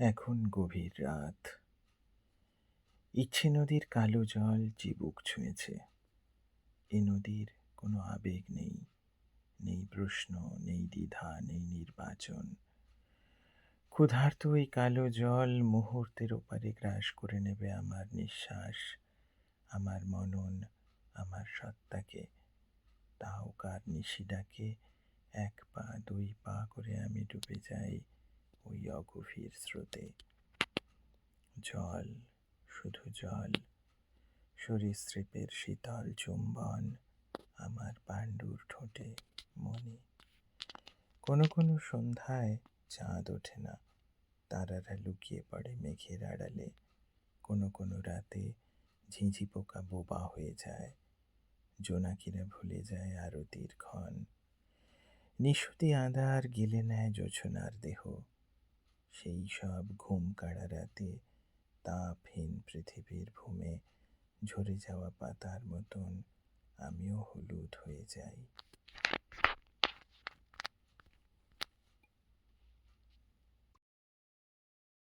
এখন গভীর রাত। ইচ্ছে নদীর কালো জল চিবুক ছুঁয়েছে, এ নদীর কোনো আবেগ নেই নেই প্রশ্ন, নেই দ্বিধা, নেই নির্বাচন। ক্ষুধার্ত ওই কালো জল মুহূর্তের ওপারে গ্রাস করে নেবে আমার নিঃশ্বাস, আমার মনন, আমার সত্তাকে। তাও কার নিশি ডাকে এক পা, দুই পা করে আমি ডুবে যাই ওই অগভীর স্রোতে। জল, শুধু জল, সরীসৃপের শীতল চুম্বন আমার পাণ্ডুর ঠোঁটে মনে। কোনো কোনো সন্ধ্যায় চাঁদ ওঠে না, তারারা লুকিয়ে পড়ে মেঘের আড়ালে। কোনো কোনো রাতে ঝিঁঝি পোকা বোবা হয়ে যায়, জোনাকিরা ভুলে যায় আরতির ক্ষণ। নিশুতি আদার গিলে নেয় জোছনার দেহ। সেই সব ঘুম কাড়া রাতে তাপহীন পৃথিবীর ভূমে ঝরে যাওয়া পাতার মতন আমিও হলুদ হয়ে যাই।